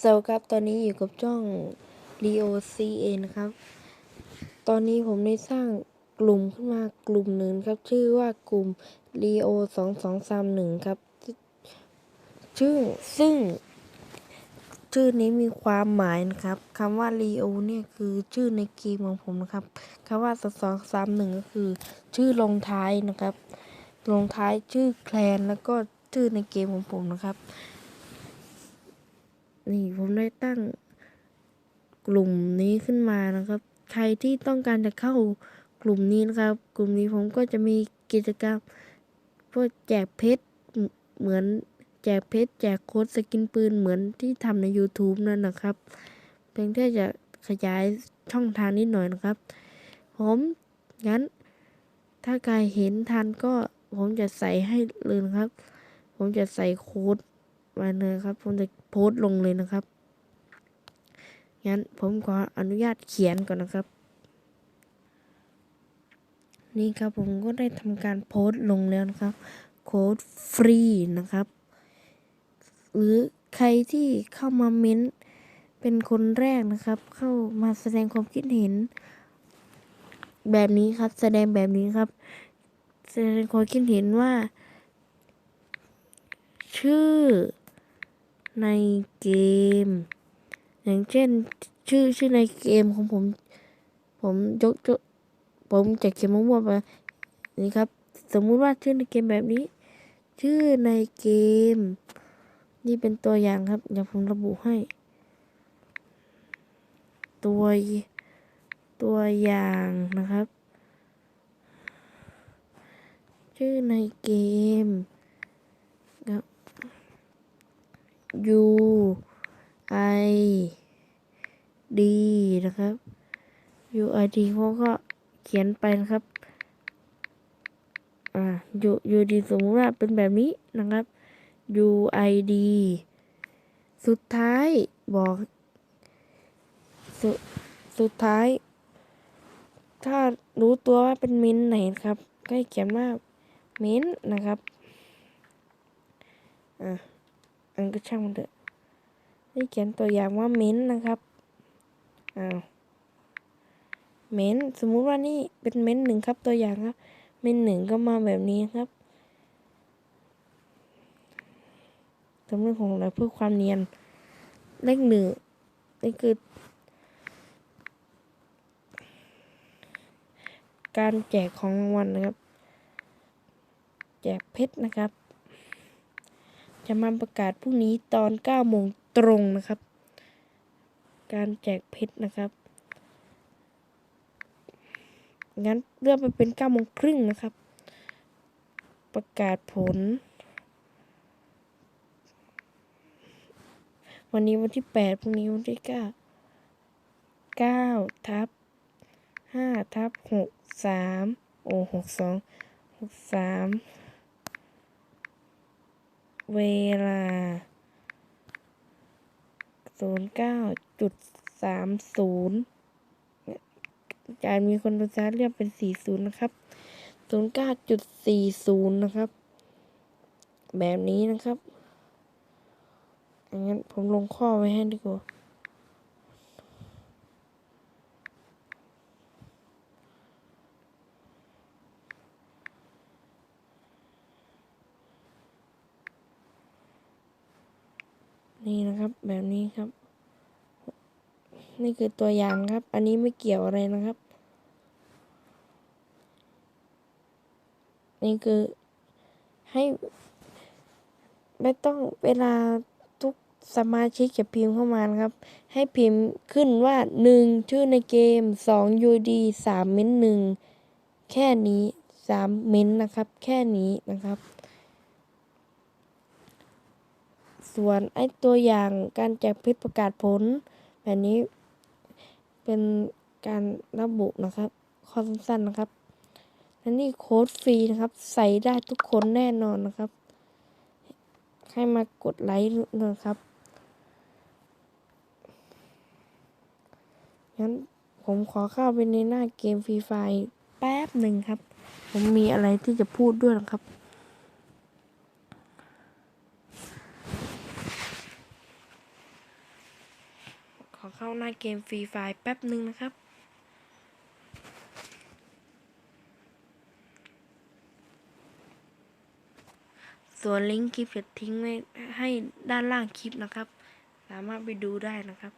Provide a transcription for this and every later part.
สวัสดีครับ ตอนนี้อยู่กับช่อง Leo CA นะครับ ตอนนี้ผมได้สร้างกลุ่มขึ้นมากลุ่มหนึ่งครับ ชื่อว่ากลุ่ม Leo 2231ครับ ชื่อซึ่ง ชื่อนี้มีความหมายนะครับคำว่า Leo เนี่ยคือชื่อในเกมของผมนะครับคำว่า2231ก็คือ ชื่อลงท้ายนะครับ ลงท้ายชื่อแคลนแล้วก็ชื่อในเกมของผมนะครับ นี่ผมได้ตั้งกลุ่มนี้ขึ้นมานะครับ ใครที่ต้องการจะเข้ากลุ่มนี้นะครับ กลุ่มนี้ผมก็จะมีกิจกรรมพวกแจกเพชรเหมือนแจกเพชรแจกโค้ดสกินปืนเหมือนที่ทำใน YouTube นั่นนะครับ เพียงแค่จะขยายช่องทางนิดหน่อยนะครับ ผมงั้น ถ้าใครเห็นทันก็ผมจะใส่ให้เลยนะครับ ผมจะใส่โค้ดมาเลยครับ ผมจะ โพสต์ลงเลยนะครับงั้นผมขออนุญาตเขียนก่อนนะครับ นี่ครับผมก็ได้ทำการโพสต์ลงแล้วนะครับโค้ดฟรีนะครับ หรือใครที่เข้ามาเม้นเป็นคนแรกนะครับ เข้ามาแสดงความคิดเห็น แบบนี้ครับ แสดงแบบนี้ครับ แสดงความคิดเห็นว่า ชื่อ ในเกม อย่างเช่นชื่อชื่อในเกมของผม ผมยกผมจะเขียนมั่วๆไปนี่ครับ สมมุติว่าชื่อในเกมแบบนี้ ชื่อในเกม นี่เป็นตัวอย่างครับเดี๋ยวผมระบุให้ ตัวตัวอย่างนะครับ ชื่อในเกมครับ U I D นะครับ U I D เขาก็เขียนไปนะครับ อ่า U U D สมมติว่าเป็นแบบนี้นะครับ U I D สุดท้ายบอกสสุดท้าย ถ้ารู้ตัวว่าเป็นมินไหนครับ ก็เขียนว่ามินนะครับ อ่า อันก็ช่างมันเถอะให้เขียนตัวอย่างว่าเม้นนะครับอ้าวเม้นสมมุติว่านี่เป็นเม้นหนึ่งครับตัวอย่างครับ เม้นหนึ่งก็มาแบบนี้ครับสมมติของเราเพื่อความเนียน เลขหนึ่งนี่คือ การแจกของรางวัลนะครับ แจกเพชรนะครับ จะมาประกาศพรุ่งนี้ตอน9โมงตรงนะครับ การแจกเพชรนะครับ งั้นเลื่อนไปเป็น9โมงครึ่งนะครับ ประกาศผล วันนี้วันที่ 8 พรุ่งนี้วันที่ 9 9ทับ5ทับ6 3 โอ้62 63 เวลา 0.930 กาจุดสามศูนย์จานมีคนดูชาร์จเรียกเป็น 40 นะครับ 0.940 นะครับ แบบนี้นะครับงั้นผมลงข้อไว้ให้ดีกว่า นะครับ แบบนี้ครับ นี่คือตัวอย่างครับ อันนี้ไม่เกี่ยวอะไรนะครับ นี่คือให้ไม่ต้องเวลาทุกสมาชิกจะพิมพ์เข้ามานะครับ ให้พิมพ์ขึ้นว่าหนึ่งชื่อในเกมสอง UD สามเม้นหนึ่งแค่นี้สามเม้นนะครับ แค่นี้นะครับ ส่วนไอ้ตัวอย่างการแจกพชรประกาศผล แบบนี้เป็นการระบุนะครับ ข้อสั้นๆนะครับและนี่โค้ดฟรีนะครับ ใส่ได้ทุกคนแน่นอนนะครับ ให้มากดไลค์นะครับงั้นผมขอเข้าไปในหน้าเกมฟรีไฟแป๊บหนึ่งครับ ผมมีอะไรที่จะพูดด้วยนะครับ น เข้า หน้าเกมฟรีไฟแป๊บหนึ่งนะครับ ส่วนลิงก์คลิปจะทิ้งไว้ให้ด้านล่างคลิปนะครับ สามารถไปดูได้นะครับ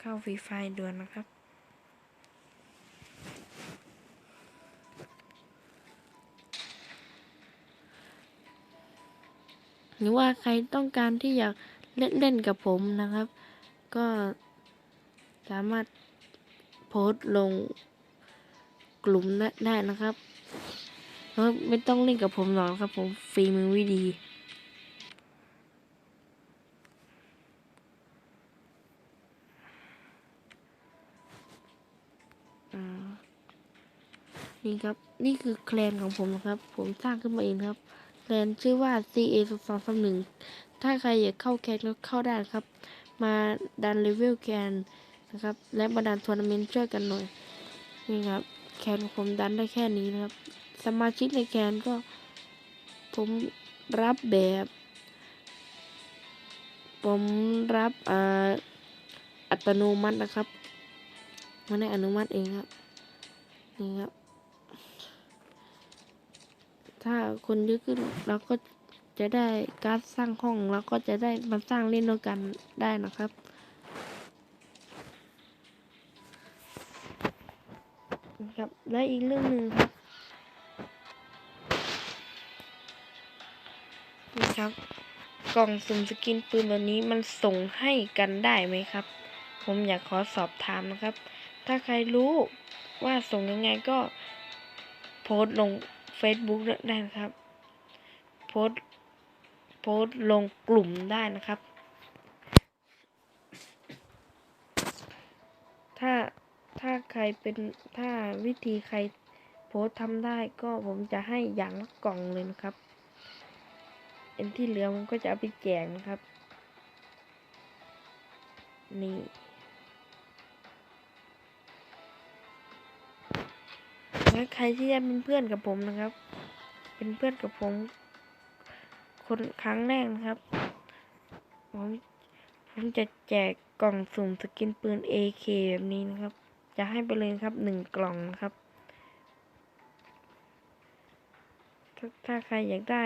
เข้าฟรีไฟด่วนนะครับ หรือว่าใครต้องการที่อยากเล่นเล่นกับผมนะครับ ก็สามารถโพสต์ลงกลุ่มได้ได้นะครับเไม่ต้องเล่นกับผมหรอกครับ ผมฟรีมือวิดีอ่านี่ครับ นี่คือแคลนของผมนะครับ ผมสร้างขึ้นมาเองครับ แคลนชื่อว่า CA 2 2 3 1ถ้าใครอยากเข้าแคนก็เข้าได้ครับ มาดันเลเวลแคนนะครับ และมาดันทัวร์นาเมนต์ช่วยกันหน่อย นี่ครับ แคนผมดันได้แค่นี้นะครับ สมาชิกในแคนก็ ผมรับแบบ ผมรับอ่าอัตโนมัตินะครับ มันได้อนุมัติเองครับ นี่ครับ ถ้าคนเยอะขึ้นเราก็จะได้การดสร้างห้องแล้วก็จะได้มาสร้างเล่นด้วยกันได้นะครับนะครับและอีกเรื่องหนึ่งครับนี่ครับ กล่องสุ่มสกินปืนแบบนี้มันส่งให้กันได้ไหมครับ ผมอยากขอสอบถามนะครับ ถ้าใครรู้ว่าส่งยังไงก็โพสต์ลง Facebook ได้นะครับ โพส์โพส์ลงกลุ่มได้นะครับ ถ้าถ้าใครเป็นถ้าวิธีใครโพส์ทำได้ก็ผมจะให้อย่างละกล่องเลยนะครับเอ็นที่เหลือผมก็จะเอาไปแจกนะครับ นี่ และใครที่จะเป็นเพื่อนกับผมนะครับ เป็นเพื่อนกับผม คนครั้งแรกนะครับ ผมผมจะแจกกล่องสุ่มสกินปืน AK แบบนี้นะครับ จะให้ไปเลยครับหนึ่งกล่องนะครับถ้าถ้าใครอยากได้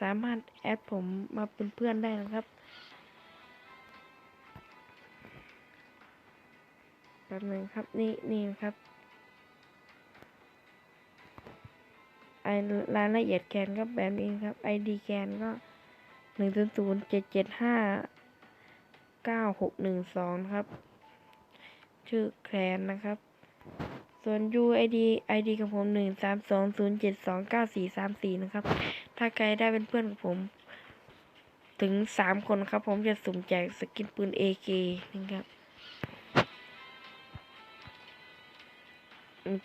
สามารถแอดผมมาเป็นเพื่อนได้นะครับแป๊บหนึงครับนี่นี่นะครับ รายละเอียดแกนก็แบบนี้ครับ ID แกนก็หนึ่งศูนย์ศูนย์เจ็ดเจ็ดห้าเก้าหกหนึ่งสองครับ ชื่อแคลนนะครับ ส่วน UID ID ของผมหนึ่งสามสองศูนย์เจ็ดสองเก้าสี่สามสี่นะครับ ถ้าใครได้เป็นเพื่อนกับผม ถึงสามคนครับ ผมจะสุ่มแจกสกินปืน AK นะครับ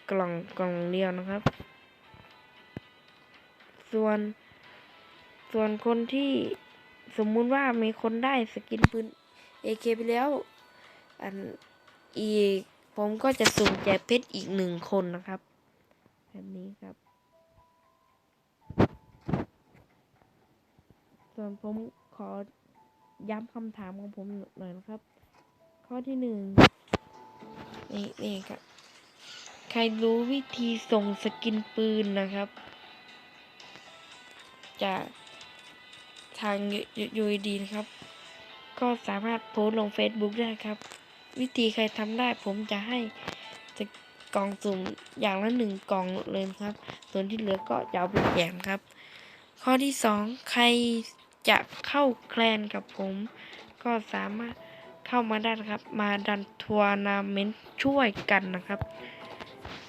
กล่องกล่องเดียวนะครับ ส่วน ส่วนคนที่สมมุติว่ามีคนได้สกินปืน AK ไปแล้ว อันอีกผมก็จะสุ่มแจกเพชรอีกหนึ่งคนนะครับแบบนี้ครับ ส่วนผมขอย้ำคำถามของผมหน่อยนะครับ ข้อที่หนึ่งนี่นี่ครับ ใครรู้วิธีส่งสกินปืนนะครับ จากทางยูดีนะครับ ก็สามารถโพสลง Facebook ได้ครับ วิธีใครทำได้ผมจะให้จะกล่องสุ่มอย่างละหนึ่งกล่องเลยครับ ส่วนที่เหลือก็จะเอาไปแจกครับ ข้อที่สองใครจะเข้าแคลนกับผม ก็สามารถเข้ามาได้นะครับ มาดันทัวร์นาเมนต์ช่วยกันนะครับ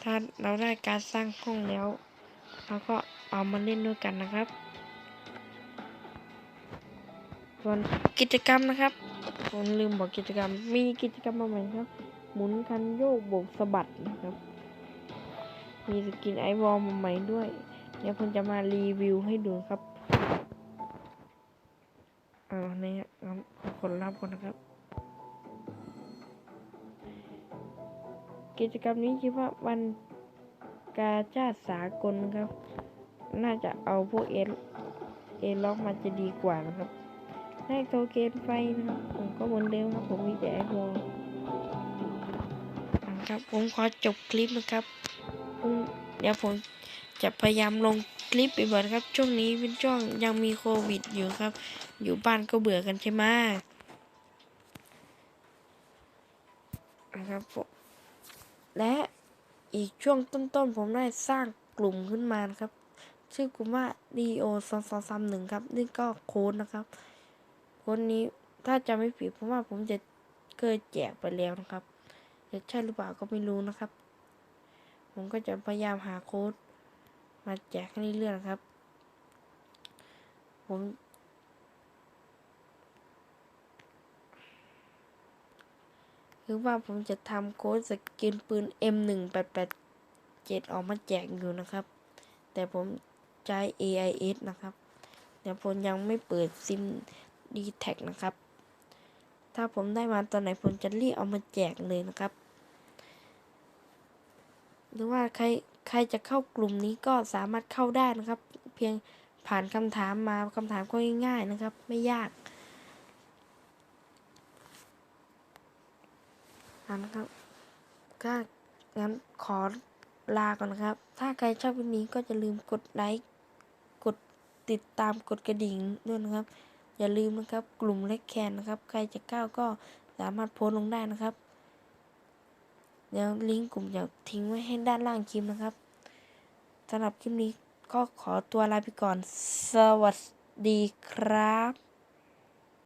ถ้าเราได้การสร้างห้องแล้วเราก็เอามาเล่นด้วยกันนะครับ ส่วนกิจกรรมนะครับผมลืมบอกกิจกรรม มีกิจกรรมมาใหม่ครับ หมุนคันโยกโบกสะบัดนะครับ มีสกินไอวอลมาใหม่ด้วย เดี๋ยวผมจะมารีวิวให้ดูครับเอาเนี่ยครับขอคนรับก่อนนะครับ กิจกรรมนี้ชื่อว่าวันกาชาติสากลครับ น่าจะเอาพวกเอเอล็อกมาจะดีกว่านะครับ ให้โทเกนไฟนะครับ ผมก็เหมือนเดิมครับ ผมมีแต่แอดวอลครับ ผมขอจบคลิปนะครับพรุ่งเดี๋ยวผมจะพยายามลงคลิปบ่อยๆนะครับ ช่วงนี้เป็นช่วงยังมีโควิดอยู่ครับ อยู่บ้านก็เบื่อกันใช่ไหมนะครับผมและอีกช่วงต้นๆผมได้สร้างกลุ่มขึ้นมานะครับ ชื่อกลุ่มว่า do 2 2 3 1ครับ นี่ก็โค้ดนะครับโค้ดนี้ถ้าจะไม่ผิดผมว่าผมจะเคยแจกไปแล้วนะครับจะใช่หรือเปล่าก็ไม่รู้นะครับ ผมก็จะพยายามหาโค้ดมาแจกให้เรื่อยๆนะครับ ผมคือว่าผมจะทำโค้ดสกินปืน M1887 ออกมาแจกอยู่นะครับ แต่ผมใช้ AIS นะครับ เดี๋ยวผมยังไม่เปิดซิม d t แทนะครับ ถ้าผมได้มาตอนไหนผมจะรีบเอามาแจกเลยนะครับ หรือว่าใครใครจะเข้ากลุ่มนี้ก็สามารถเข้าได้นะครับ เพียงผ่านคำถามมาคำถามก็ง่ายๆนะครับ ไม่ยากนะครับก็งั้นขอลาก่อนนะครับ ถ้าใครชอบวิดีโอนี้ก็จะลืมกดไลค์ กดติดตาม กดกระดิ่งด้วยนะครับ อย่าลืมนะครับ กลุ่มเล็กแคนนะครับ ใครจะเข้าก็สามารถโพสต์ลงได้นะครับเดี๋ยวลิงก์กลุ่มจะทิ้งไว้ให้ด้านล่างคลิปนะครับสำหรับคลิปนี้ก็ขอตัวลาไปก่อน สวัสดีครับ